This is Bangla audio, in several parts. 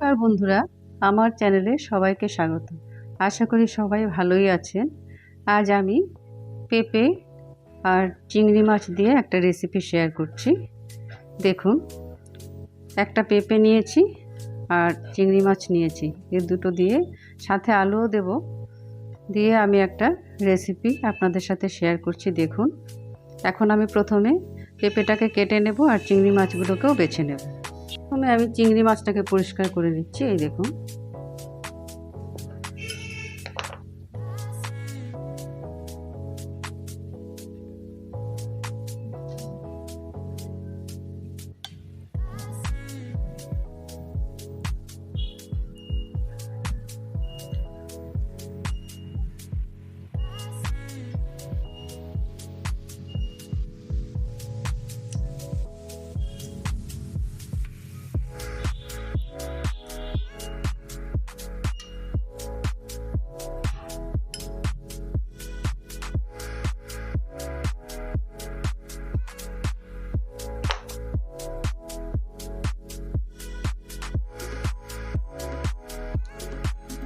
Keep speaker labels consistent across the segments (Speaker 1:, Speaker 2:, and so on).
Speaker 1: নমস্কার বন্ধুরা, আমার চ্যানেলে সবাইকে স্বাগত। আশা করি সবাই ভালোই আছেন। আজ আমি পেঁপে আর চিংড়ি মাছ দিয়ে একটা রেসিপি শেয়ার করছি। দেখুন, একটা পেঁপে নিয়েছি আর চিংড়ি মাছ নিয়েছি। এ দুটো দিয়ে সাথে আলুও দেব। দিয়ে আমি একটা রেসিপি আপনাদের সাথে শেয়ার করছি, দেখুন। এখন আমি প্রথমে পেঁপেটাকে কেটে নেব আর চিংড়ি মাছগুলোকেও বেছে নেব। প্রথমে আমি চিংড়ি মাছটাকে পরিষ্কার করে নিচ্ছি এই দেখুন।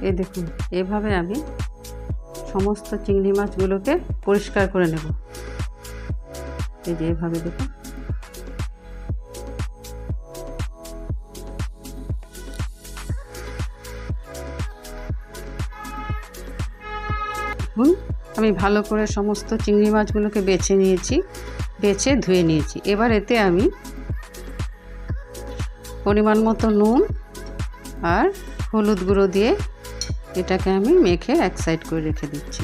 Speaker 1: এই দেখুন, এভাবে আমি সমস্ত চিংড়ি মাছগুলোকে পরিষ্কার করে নেব। এই যে এভাবে দেখুন। দেখুন, আমি ভালো করে সমস্ত চিংড়ি মাছগুলোকে বেছে নিয়েছি, বেছে ধুয়ে নিয়েছি। এবার এতে আমি পরিমাণ মতো নুন আর হলুদ গুঁড়ো দিয়ে এটাকে আমি মেখে এক সাইড করে রেখে দিচ্ছি।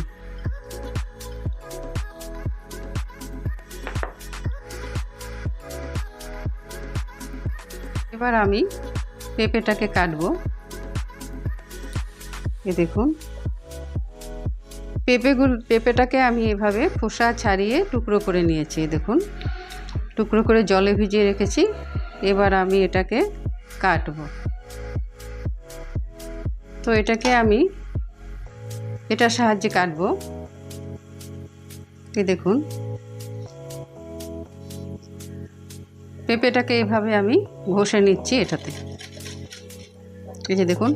Speaker 1: এবার আমি পেঁপেটাকে কাটবো। এ দেখুন। পেঁপেগুলো, পেঁপেটাকে আমি এভাবে খোসা ছাড়িয়ে টুকরো করে নিয়েছি দেখুন। টুকরো করে জলে ভিজিয়ে রেখেছি। এবার আমি এটাকে কাটবো। তো এটাকে আমি এটার সাহায্যে কাটবো। এই দেখুন। পেঁপেটাকে এভাবে আমি ঘষে নিচ্ছি এটাতে। এই যে দেখুন।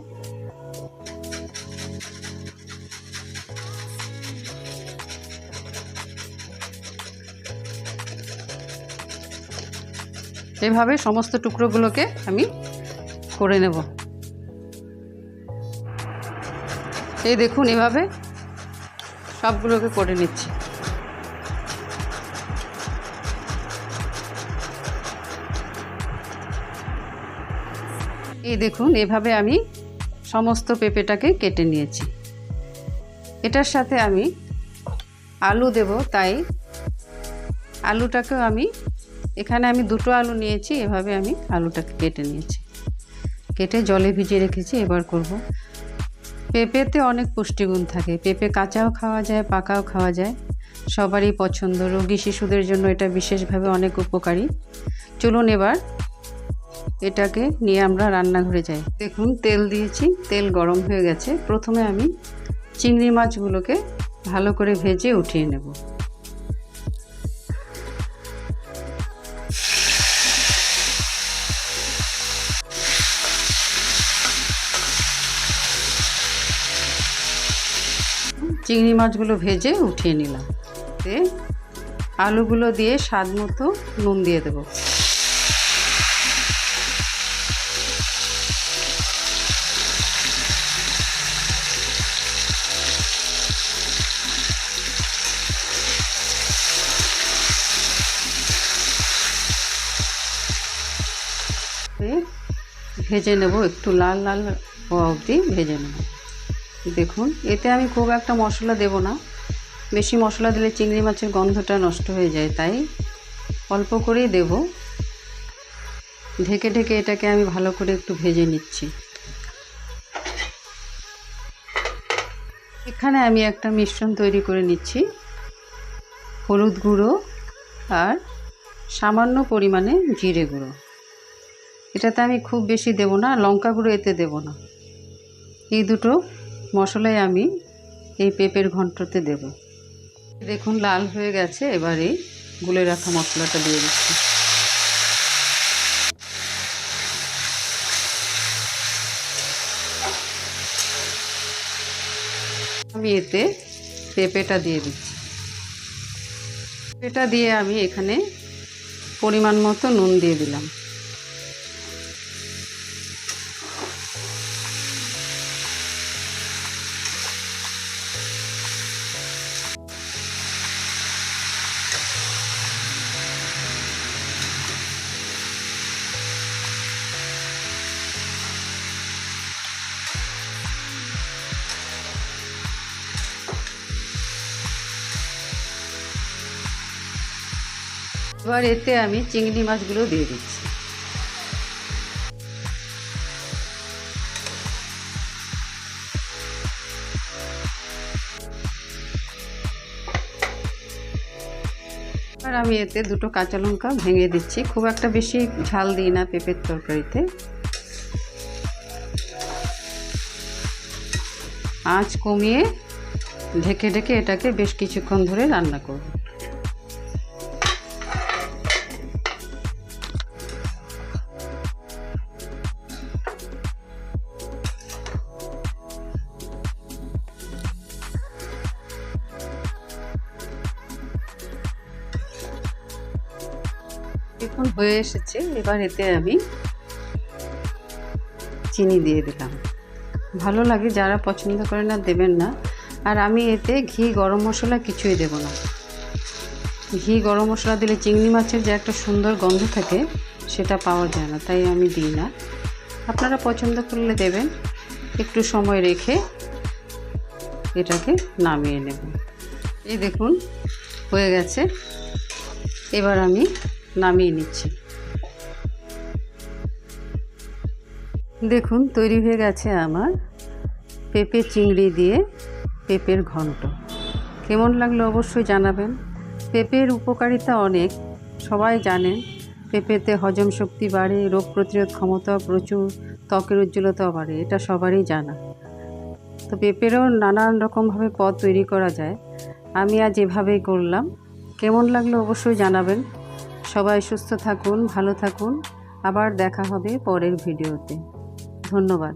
Speaker 1: এভাবে সমস্ত টুকরোগুলোকে আমি করে নেব। এই দেখুন এভাবে সবগুলোকে করে নিচ্ছি। এই দেখুন, এভাবে আমি সমস্ত পেঁপেটাকে কেটে নিয়েছি। এটার সাথে আমি আলু দেব, তাই আলুটাকেও আমি, এখানে আমি দুটো আলু নিয়েছি, এভাবে আমি আলুটাকে কেটে নিয়েছি। কেটে জলে ভিজিয়ে রেখেছি, এবার করব পেঁপেতে অনেক পুষ্টিগুণ থাকে। পেঁপে কাঁচাও খাওয়া যায়, পাকাও খাওয়া যায়। সবারই পছন্দ। রোগী শিশুদের জন্য এটা বিশেষভাবে অনেক উপকারী। চলুন এবার এটাকে নিয়ে আমরা রান্নাঘরে যাই। দেখুন, তেল দিয়েছি। তেল গরম হয়ে গেছে। প্রথমে আমি চিংড়ি মাছগুলোকে ভালো করে ভেজে উঠিয়ে নেব। চিংড়ি মাছগুলো ভেজে উঠিয়ে নিলাম। দিয়ে আলুগুলো দিয়ে স্বাদ মতো নুন দিয়ে দেবো। ভেজে নেব, একটু লাল লাল হওয়া অবধি ভেজে নেব। দেখুন, এতে আমি খুব একটা মশলা দেব না। বেশি মশলা দিলে চিংড়ি মাছের গন্ধটা নষ্ট হয়ে যায়, তাই অল্প করেই দেব। ঢেকে ঢেকে এটাকে আমি ভালো করে একটু ভেজে নিচ্ছি। এখানে আমি একটা মিশ্রণ তৈরি করে নিচ্ছি। হলুদ গুঁড়ো আর সামান্য পরিমাণে জিরে গুঁড়ো। এটাতে আমি খুব বেশি দেব না, লঙ্কা গুঁড়ো এতে দেব না। এই দুটো মশলাই আমি এই পেঁপের ঘন্টতে দেব। দেখুন, লাল হয়ে গেছে। এবার এই গুলে রাখা মশলাটা দিয়ে দিচ্ছি। আমি এতে পেঁপেটা দিয়ে দিচ্ছি। পেঁপেটা দিয়ে আমি এখানে পরিমাণ মতো নুন দিয়ে দিলাম। এবার এতে আমি চিংড়ি মাছগুলো দিয়ে দিচ্ছি। আর আমি এতে দুটো কাঁচা লঙ্কা ভেঙে দিচ্ছি। খুব একটা বেশি ঝাল দিই না পেঁপের তরকারিতে। আঁচ কমিয়ে ঢেকে ঢেকে এটাকে বেশ কিছুক্ষণ ধরে রান্না করব। এখন হয়ে এসেছে, এবার এতে আমি চিনি দিয়ে দিলাম। ভালো লাগে, যারা পছন্দ করে না দেবেন না। আর আমি এতে ঘি, গরম মশলা কিছুই দেব না। ঘি, গরম মশলা দিলে চিংড়ি মাছের যে একটা সুন্দর গন্ধ থাকে, সেটা পাওয়া যায় না, তাই আমি দিই না। আপনারা পছন্দ করলে দেবেন, একটু সময় রেখে এটাকে নামিয়ে নেব। এই দেখুন, হয়ে গেছে। এবার আমি নামিয়ে নিচ্ছি। দেখুন, তৈরি হয়ে গেছে আমার পেঁপে চিংড়ি দিয়ে পেঁপের ঘন্ট। কেমন লাগল অবশ্যই জানাবেন। পেঁপের উপকারিতা অনেক, সবাই জানেন। পেঁপেতে হজম শক্তি বাড়ে, রোগ প্রতিরোধ ক্ষমতা প্রচুর, ত্বকের উজ্জ্বলতা বাড়ে, এটা সবারই জানা। তো পেঁপেরও নানান রকমভাবে পদ তৈরি করা যায়। আমি আজ এভাবেই করলাম। কেমন লাগল অবশ্যই জানাবেন। সবাই সুস্থ থাকুন ভালো থাকুন। আবার দেখা হবে পরের ভিডিওতে। ধন্যবাদ।